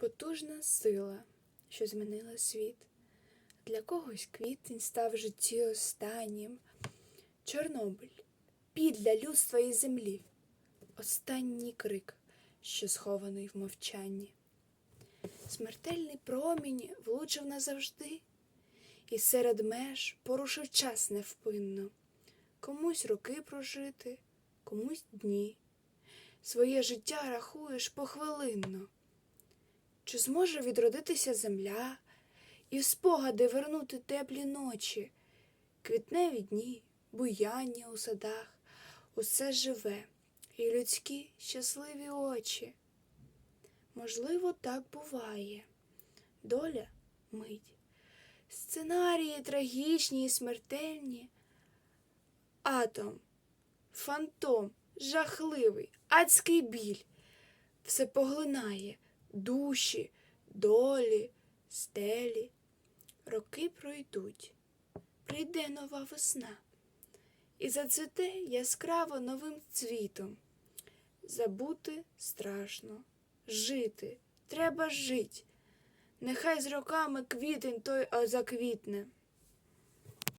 Потужна сила, що змінила світ. Для когось квітень став в житті останнім. Чорнобиль, біль для людства і землі. Останній крик, що схований в мовчанні. Смертельний промінь влучив назавжди, і серед меж порушив час невпинно. Комусь роки прожити, комусь дні. Своє життя рахуєш похвилинно. Чи зможе відродитися земля і в спогади вернути теплі ночі, квітневі дні, буяння у садах, усе живе, і людські щасливі очі. Можливо, так буває. Доля мить. Сценарії трагічні і смертельні. Атом, фантом, жахливий, адський біль. Все поглинає душі, долі, стелі. Роки пройдуть, прийде нова весна, і зацвіте яскраво новим цвітом. Забути страшно, жити, треба жить. Нехай з роками квітень той заквітне.